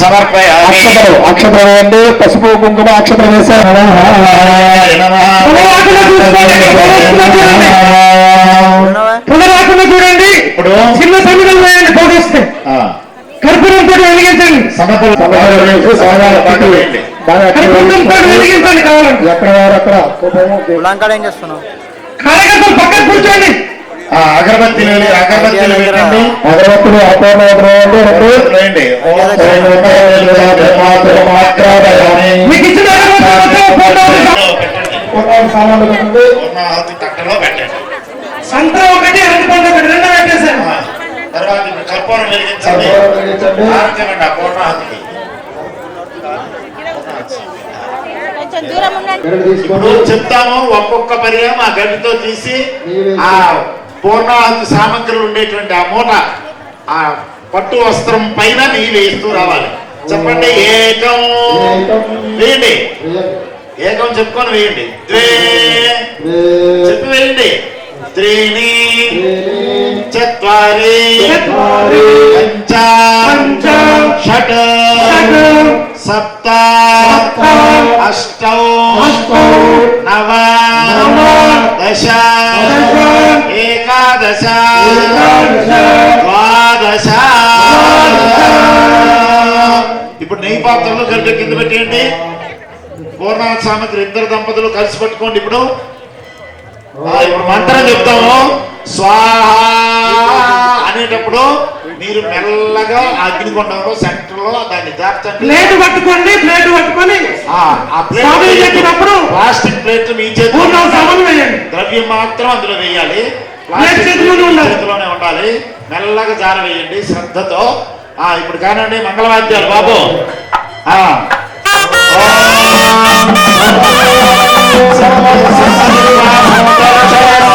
సమర్పయామి అక్షతలు అక్షతలు పసుపు కుంకుమ అక్షతలు వేశారు పునరాకుండా చూడండి. ఇప్పుడు చిన్న సమిధం వేయండి పోగొస్తే ఆ, కర్పూరంతో వెలిగించండి. సమతులు సమతులు ఎక్కడ అక్కడ? ఏం చేస్తున్నావు? అగరబత్తీలు అగరబత్తీలు ఫోటోలు పూర్ణాలు సామాన్లు పెట్టండి. పెట్టండి సంతరం ఒకటి రెండు పెట్టేశాను ఆ, తర్వాత ఇప్పుడు కర్పూరం వెలిగించండి. కర్పూరం వెలిగించండి. ఆర్చనండి ఆ పూర్ణాహుతికి కొంచెం దూరం ఉండండి. ఇప్పుడు చెప్తాము ఒక్కొక్క పర్యాయం ఆ గడ్డితో తీసి ఆ పూర్ణాహుతి సామగ్రులు ఉండేటువంటి ఆ మూట ఆ పట్టు వస్త్రం పైన నీళ్ళు వేస్తూ రావాలి. చెప్పండి ఏకం. వేయండి. ఏకం చెప్పుకొని వేయండి. ద్వే చెప్పి వేయండి. త్రీని చత్వారి. పంచ, షట్. సప్త అష్టౌ, నవ దశ దశ, ఏకాదశ ద్వాదశ. ఇప్పుడు నెయ్యి పాత్రలు గరిట కింద పెట్టేయండి. పూర్ణాహ సామగ్రి ఇద్దరు దంపతులు కలిసి పట్టుకోండి ఇప్పుడు. ఇప్పుడు మంత్రం చెప్తాము. స్వాహ అనేటప్పుడు మీరు మెల్లగా అగ్నికొండంలో సెంటర్లో దాన్ని దాచండి ప్లేట్ పట్టుకోండి ప్లేట్ పట్టుకొని ఆ ప్లేట్ చెప్పినప్పుడు ప్లాస్టిక్ ప్లేట్ మీ చేతిలో వేయండి ద్రవ్యం మాత్రం అందులో వేయాలి ప్లేట్ చేతిలోనే ఉండాలి. మెల్లగా జార వేయండి శ్రద్ధతో ఆ ఇప్పుడు కానండి మంగళవాద్యాలు బాబు ఆ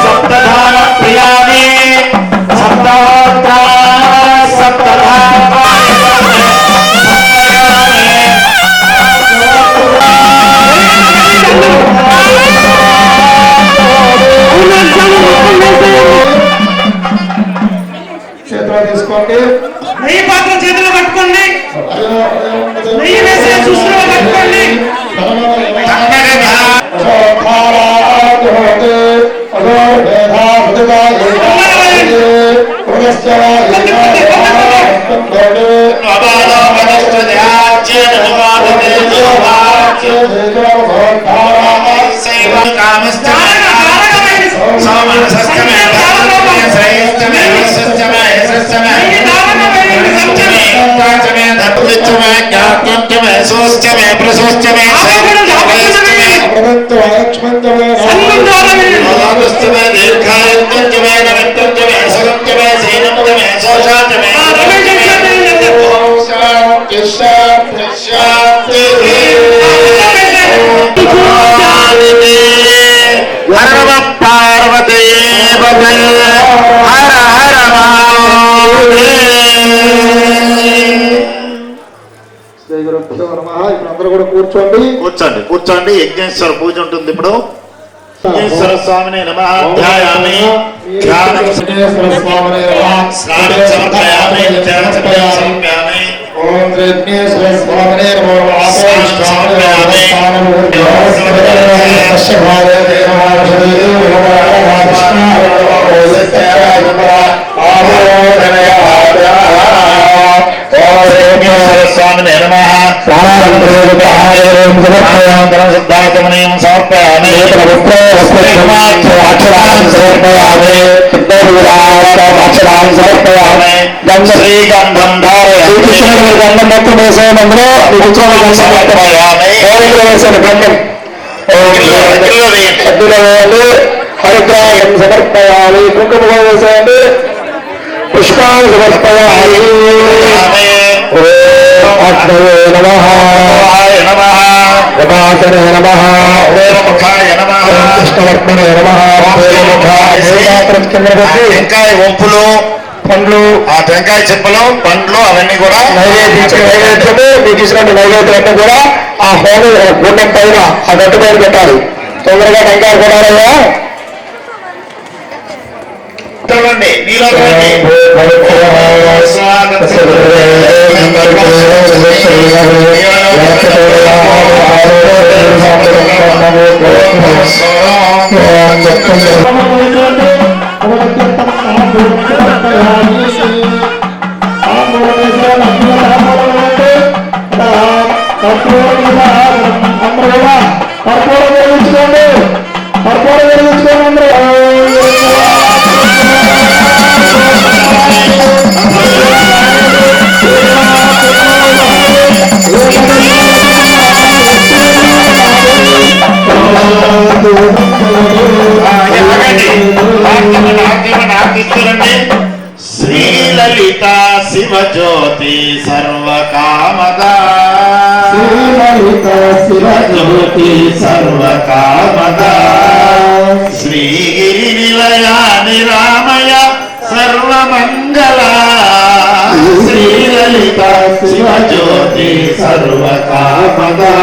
సప్తధార ప్రియాని చేతిలో తీసుకోండి. నెయ్యి పాత్ర చేతిలో పట్టుకోండి. నెయ్యి వేసే పట్టుకోండి. కూర్చోండి యజ్ఞేశ్వర పూజ ఉంటుంది ఇప్పుడు. యజ్ఞేశ్వర స్వామిని నమ ధ్యాయామి ధ్యానం విఘ్నేశ్వర స్వామినే నమః. స్నానం సమర్పయామి ధ్యానం సమర్పయామి ఓం శ్రీ విఘ్నేశ్వర స్వామినే నమో. స్నానం సమర్పయామి. స్నానం తస్య భారతే నమః. శ్రీ నమః కృష్ణ నమః. ఓం యజ్ఞేశ్వర స్వామిని నమ ప్రాణానంతరం సిద్ధాంతమనీయం సమర్పయామి శ్రీగంధం హరిద్రాయం సమర్పయామి కుంకుమ వేసేయండి పుష్పాలు సమర్పయామి ఓం పదవే నమ. నమః. ఉపాసనే నమ. టెంకాయ ఒంపులు. పండ్లు. ఆ టెంకాయ చెప్పులు పండ్లు అవన్నీ కూడా నైవేద్యం నైవేద్యము మీకు ఇచ్చినట్టు నైవేద్యం కూడా ఆ హోమ గుండం పైన ఆ గట్టు పైన పెట్టాలి. తొందరగా టెంకాయ కొడాలయ్యా చూడండి నీలో రండి. కర్పూరం వెలిగించుకోండి శ్రీలలిత శివజ్యోతి సర్వకామదా. శ్రీలలిత జ్యోతి సర్వకామదా. శ్రీగిరి నిలయాని రామయ సర్వమంగళ. శ్రీలలిత శివజ్యోతి సర్వకామదా.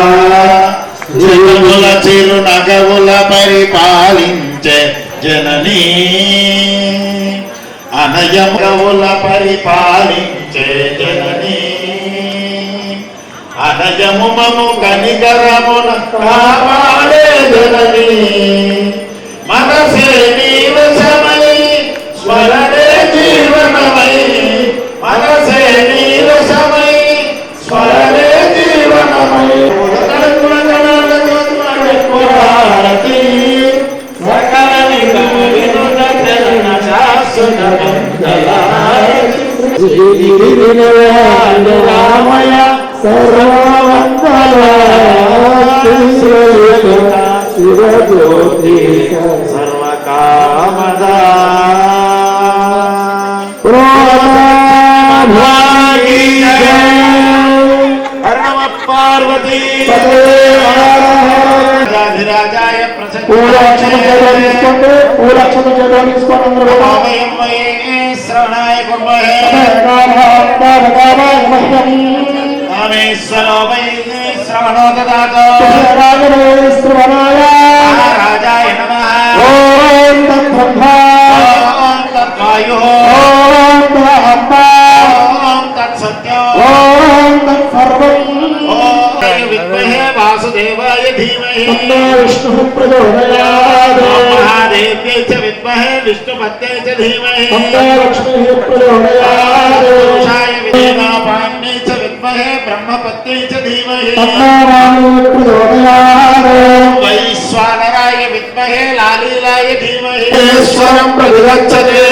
చిరుముల చిరు నగవుల పరిపాలించే జననీ. అనయముల పరిపాలించే జననీ. అనయము మము కనికరమున కావాలే జననీ. రామేశ్వరో వై శ్రవణో దదాతో రాజాయ నమః. ఓం తద్వాయు ఓం తత్సత్యం ఓం విద్మహే వాసుదేవాయ ధీమహి वासुदेवाय धीमहि। तन्नो विष्णुः प्रचोदयात्। महादेव्यै च विद्महे विष्णुपत्ये च धीमहि। तन्नो लक्ष्मीः प्रचोदयात्। पुरुषाय विदेवापान्यै च विद्महे ब्रह्मपत्ये च धीमहि। तन्नो रामो प्रचोदयात्। वैश्वानराय विद्महे लालीलाय धीमहि। ईश्वरं प्रतिगच्छते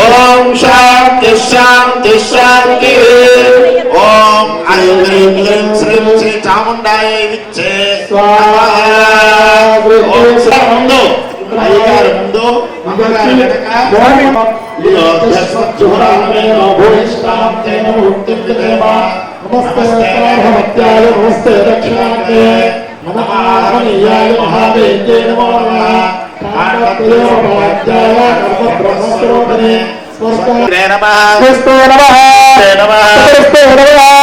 ॐ शान्तिः शान्तिः शान्तिः। ॐ ऐं చాముండాయ విచ్చే ముందు అయ్యగారు ముందు అమ్మగారు వెనక నమస్తే నమస్తే దక్షిణాంతే నమహామనీయాయ మహాదేవ్యే నమో నమః కాండోపాధ్యాయ కర్మ బ్రహ్మస్వరూపిణి శ్రీ నమః స్వస్తో నమః శ్రీ నమః స్వస్తో నమః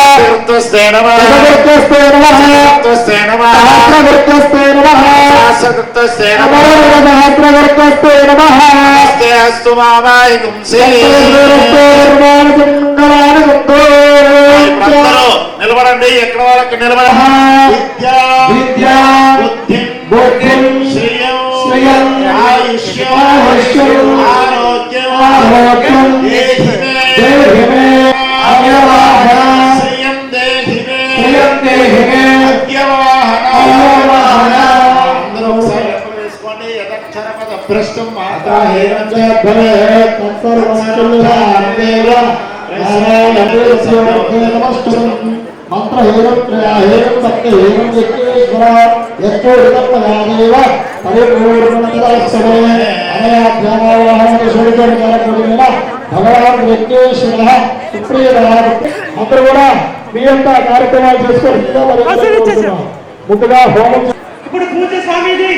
అస్తు మామాయి గుంసే. నిలబడండి ఎక్కడ వాళ్ళకి నిలబడండి. విద్యా విద్యా బుద్ధి బుద్ధిం శ్రియం శ్రియం ఆయుష్యం భగవాన్ వెంకటేశ్వర సుప్రియ అందరూ కూడా మీ యొక్క కార్యక్రమాలు చేసుకొని ముందుగా హోమం ఇప్పుడు పూజ స్వామీజీ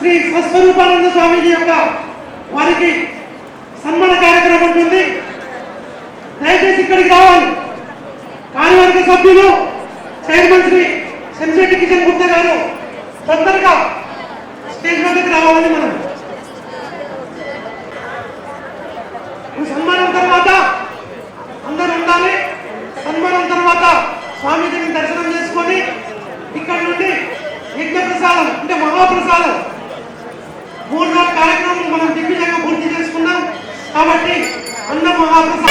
శ్రీ స్వస్వరూపానంద స్వామీజీ యొక్క వారికి సన్మాన కార్యక్రమం ఉంటుంది. దయచేసి ఇక్కడికి రావాలి. కార్యవర్గ సభ్యులు చైర్మన్ శ్రీ శంశెట్టి కిషన్ గుప్తా గారు తొందరగా స్టేజ్ మీదకి రావాలని మనం. సన్మానం తర్వాత అందరూ ఉండాలి. సన్మానం తర్వాత స్వామీజీని దర్శనం చేసుకొని ఇక్కడ నుండి యజ్ఞ ప్రసాదం అంటే మహాప్రసాదం మూడు నాలుగు కార్యక్రమం మనం దిగ్విజయంగా పూర్తి చేసుకున్నాం. కాబట్టి అన్న మహాప్రసాద్.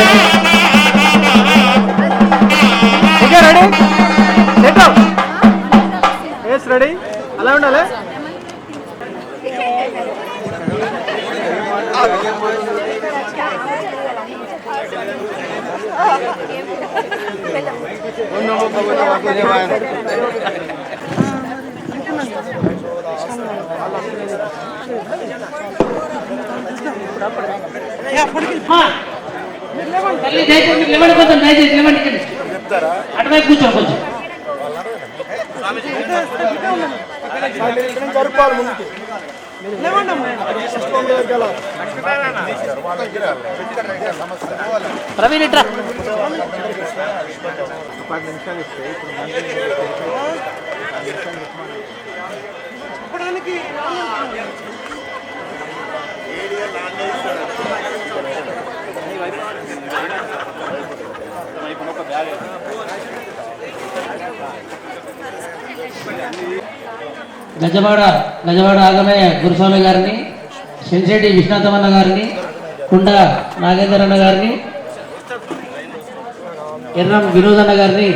తల్లి దయచేసి కొంచెం దయచేసి ఇక్కడ అటువైపు కూర్చో జరుపుకోవాలి ముందుకి ప్రవీణ్ ఇట్రా. పది నిమిషాలు ఇస్తే ఇప్పుడు ఇప్పటికి ఇప్పుడు ఒక చెప్పడానికి గజవాడ గజవాడ ఆగమయ్య గురుస్వామి గారిని సెన్సిటి విశ్వనాథమన్న గారిని కుండ నాగేంద్రన్న గారిని ఎర్రం వినోదన్న గారిని.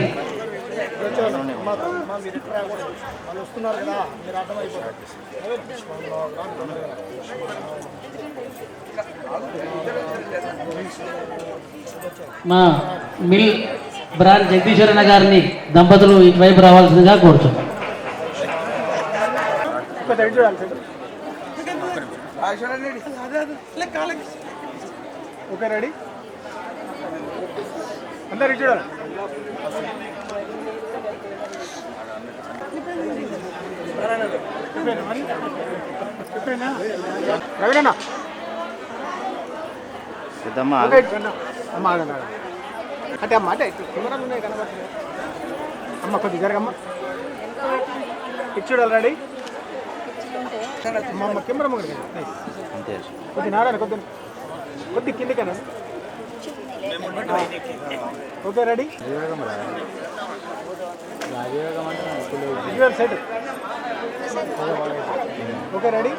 మా మిల్ బ్రాండ్ జగదీశ్వరన్న గారిని దంపతులు ఇటువైపు రావాల్సిందిగా కోరుతున్నాం. కొంచెం ఇటు చూడాలి సార్ ఓకే రెడీ అందరు ఇటు చూడాలి. అమ్మ ఆగండి. అంటే అమ్మ అంటే కెమెరాలు ఉన్నాయి కనబడుతున్నాయి అమ్మ కొద్ది జరగమ్మ. ఇటు చూడాలి అమ్మ కెమెరా ముంగడు కొద్ది నారాయణ కొద్ది కొద్ది కిందికనా? Okay ready? Set. Okay ready?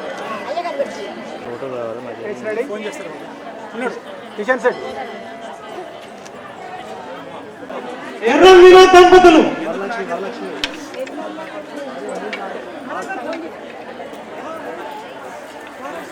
Ready? Phone చేస్తారు ఉన్నాడు. కిషన్ సెట్. ఎర్రం వినోద్ దంపతులు! వరలక్ష్మి వరలక్ష్మి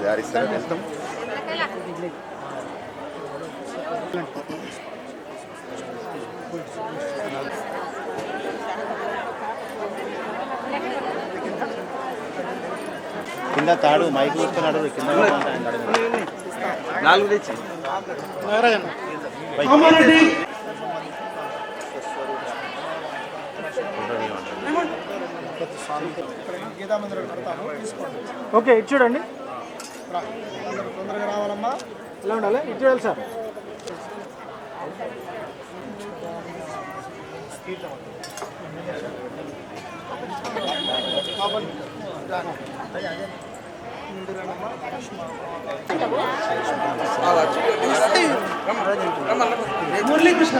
దారి ఇస్తారా వెళ్తాం కింద తాడు మైక్ చూస్తున్నాడు కింద. నాలుగు తెచ్చి. గీతా మందిరం కడతాను తీసుకోండి ఓకే ఇటు చూడండి. తొందరగా రావాలమ్మా ఎలా ఉండాలి? ఇటు చూడాలి సార్. మురళీకృష్ణ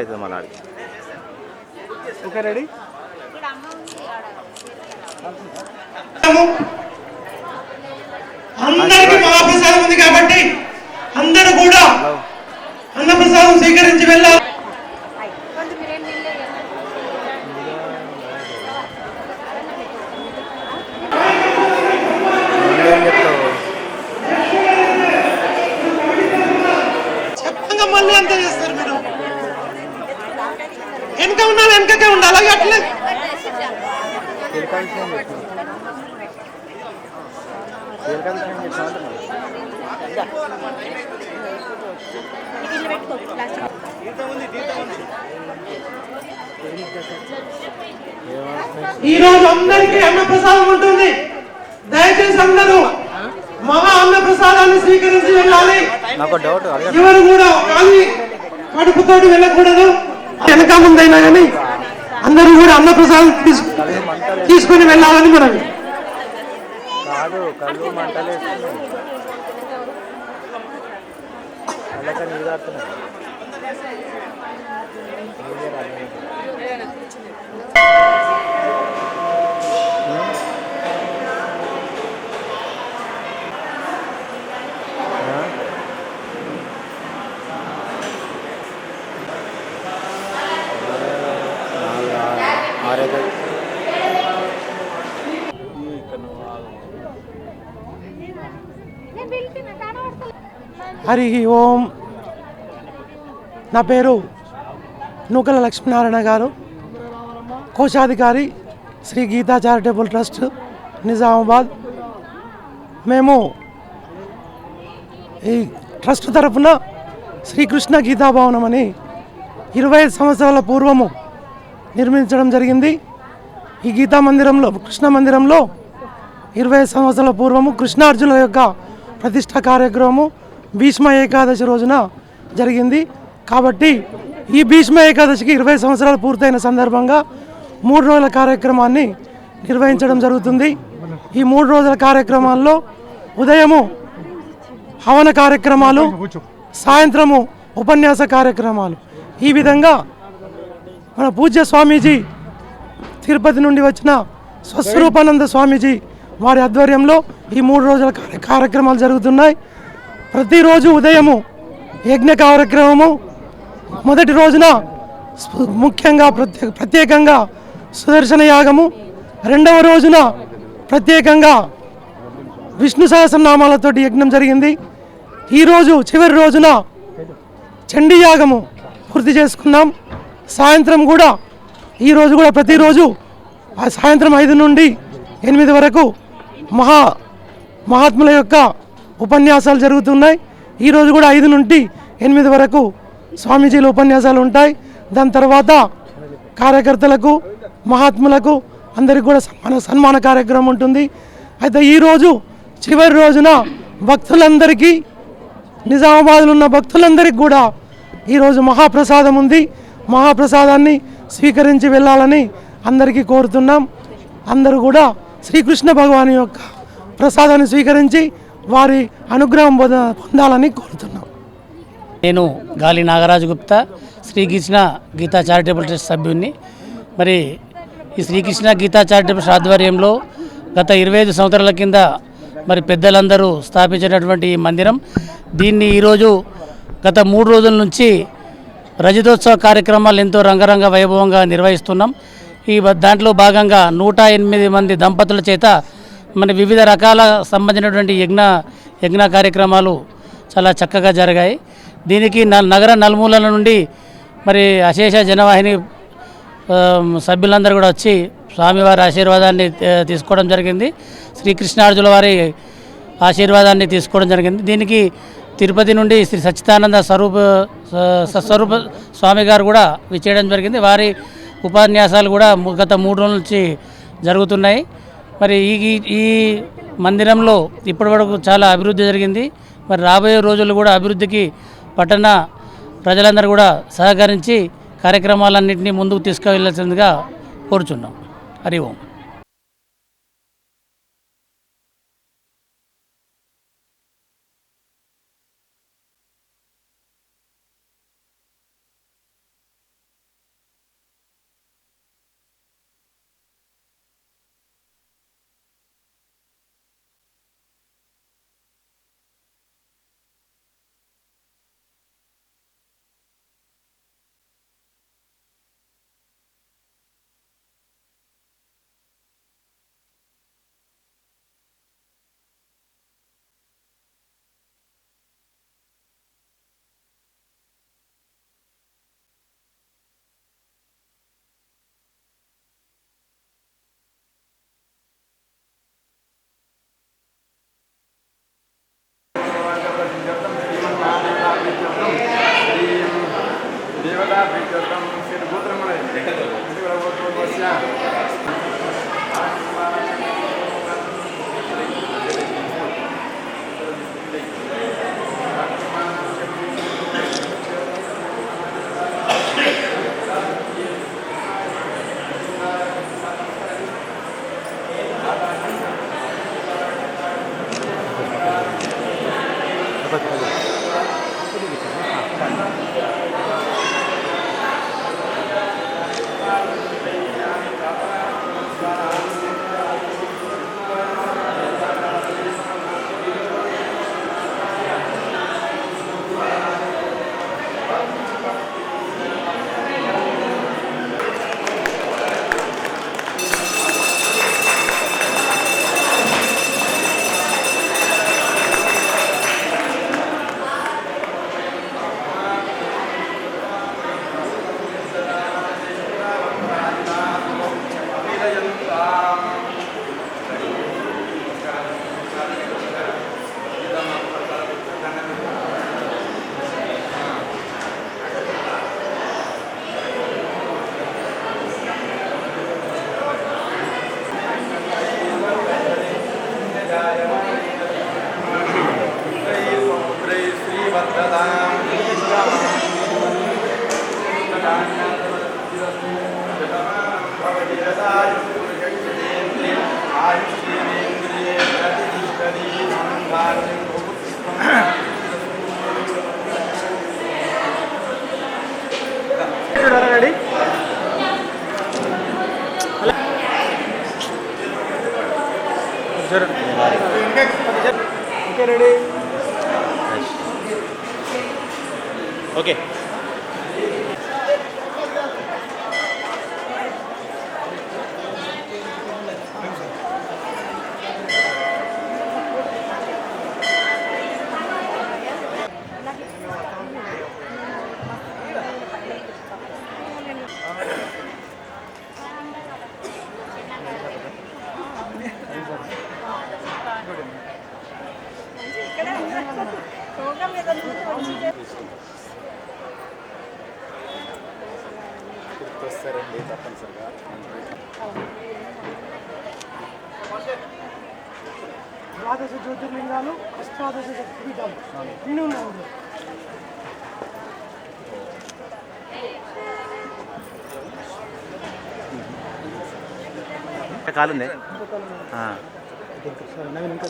అయితే మన ఆడికి. Okay ready? అందరికీ మహాప్రసాదం ఉంది కాబట్టి అందరూ కూడా అన్నప్రసాదం స్వీకరించి వెళ్ళాలి. చెప్పంగా మళ్ళీ అంత చేస్తారు? వెనక ఉండాలి వెనకకే ఉండాలి. అలాగే అట్లే. ఈ రోజు అందరికీ అన్నప్రసాదం ఉంటుంది. దయచేసి అందరూ మహా అన్నప్రసాదాన్ని స్వీకరించి వెళ్ళాలి. ఎవరు కూడా ఖాళీ కడుపుతోటి వెళ్ళకూడదు. వెనక ముందైనా కానీ అందరూ కూడా అన్నప్రసాదం తీసు తీసుకుని వెళ్ళాలని మనవి Thank you. మంటలు హరి ఓం. నా పేరు నూకల లక్ష్మీనారాయణ గారు. కోశాధికారి శ్రీ గీతా చారిటబుల్ ట్రస్ట్ నిజామాబాద్. మేము ఈ ట్రస్ట్ తరఫున శ్రీకృష్ణ గీతాభవనం అని ఇరవై ఐదు సంవత్సరాల పూర్వము నిర్మించడం జరిగింది. ఈ గీతా మందిరంలో కృష్ణ మందిరంలో ఇరవై ఐదు సంవత్సరాల పూర్వము కృష్ణార్జునుల యొక్క ప్రతిష్ట కార్యక్రమము భీష్మ ఏకాదశి రోజున జరిగింది. కాబట్టి ఈ భీష్మ ఏకాదశికి ఇరవై సంవత్సరాలు పూర్తయిన సందర్భంగా మూడు రోజుల కార్యక్రమాన్ని నిర్వహించడం జరుగుతుంది. ఈ మూడు రోజుల కార్యక్రమాల్లో ఉదయము హవన కార్యక్రమాలు సాయంత్రము ఉపన్యాస కార్యక్రమాలు. ఈ విధంగా మన పూజ్య స్వామీజీ తిరుపతి నుండి వచ్చిన స్వస్వరూపానంద స్వామీజీ వారి ఆధ్వర్యంలో ఈ మూడు రోజుల కార్య- కార్యక్రమాలు జరుగుతున్నాయి. ప్రతిరోజు ఉదయము యజ్ఞ కార్యక్రమము. మొదటి రోజున ముఖ్యంగా ప్రత్యేక ప్రత్యేకంగా సుదర్శన యాగము. రెండవ రోజున ప్రత్యేకంగా విష్ణు సహస్రనామాలతోటి యజ్ఞం జరిగింది. ఈరోజు చివరి రోజున చండీ యాగము పూర్తి చేసుకున్నాం. సాయంత్రం కూడా ఈరోజు కూడా ప్రతిరోజు ఆ సాయంత్రం ఐదు నుండి ఎనిమిది వరకు మహా మహాత్ముల యొక్క ఉపన్యాసాలు జరుగుతున్నాయి. ఈరోజు కూడా ఐదు నుండి ఎనిమిది వరకు స్వామీజీల ఉపన్యాసాలు ఉంటాయి. దాని తర్వాత కార్యకర్తలకు మహాత్ములకు అందరికి కూడా సన్మాన సన్మాన కార్యక్రమం ఉంటుంది. అయితే ఈరోజు చివరి రోజున భక్తులందరికీ నిజామాబాద్లో ఉన్న భక్తులందరికీ కూడా ఈరోజు మహాప్రసాదం ఉంది. మహాప్రసాదాన్ని స్వీకరించి వెళ్ళాలని అందరికీ కోరుతున్నాం. అందరూ కూడా శ్రీకృష్ణ భగవాన్ యొక్క ప్రసాదాన్ని స్వీకరించి వారి అనుగ్రహం పొంద- పొందాలని కోరుతున్నాం. నేను గాలి నాగరాజు గుప్తా శ్రీకృష్ణ గీతా చారిటబుల్ ట్రస్ట్ సభ్యుడిని మరి ఈ శ్రీకృష్ణ గీతా చారిటబుల్ ట్రస్ట్ ఆధ్వర్యంలో గత ఇరవై ఐదు సంవత్సరాల కింద మరి పెద్దలందరూ స్థాపించినటువంటి ఈ మందిరం. దీన్ని ఈరోజు గత మూడు రోజుల నుంచి రజతోత్సవ కార్యక్రమాలు ఎంతో రంగరంగ వైభవంగా నిర్వహిస్తున్నాం. ఈ దాంట్లో భాగంగా నూట ఎనిమిది మంది దంపతుల చేత మన వివిధ రకాల సంబంధించినటువంటి యజ్ఞ యజ్ఞ కార్యక్రమాలు చాలా చక్కగా జరిగాయి. దీనికి నగర నలుమూలల నుండి మరి అశేష జనవాహిని సభ్యులందరూ కూడా వచ్చి స్వామివారి ఆశీర్వాదాన్ని తీసుకోవడం జరిగింది. శ్రీకృష్ణార్జుల వారి ఆశీర్వాదాన్ని తీసుకోవడం జరిగింది. దీనికి తిరుపతి నుండి శ్రీ సచ్చిదానంద స్వరూప సస్వరూప స్వామి గారు కూడా విచ్చేయడం జరిగింది. వారి ఉపన్యాసాలు కూడా గత మూడు రోజుల నుంచి జరుగుతున్నాయి. మరి ఈ ఈ- మందిరంలో మందిరంలో ఇప్పటివరకు చాలా అభివృద్ధి జరిగింది. మరి రాబోయే రోజులు కూడా అభివృద్ధికి పట్టణ ప్రజలందరూ కూడా సహకరించి కార్యక్రమాలన్నింటినీ ముందుకు తీసుకువెళ్ళాల్సిందిగా కోరుచున్నాం. హరి ఓం. ద్వాదశ జ్యోతిర్లింగాలు అష్టాదశ శక్తిపీఠాలు ఇన్ని ఉన్నాయి ఇందులో. కాలుంది సరే నవీన్ ఇంకా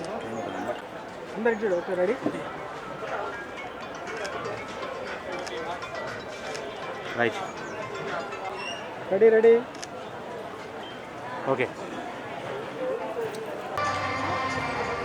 అందరికి చూడు okay ready right ready ready okay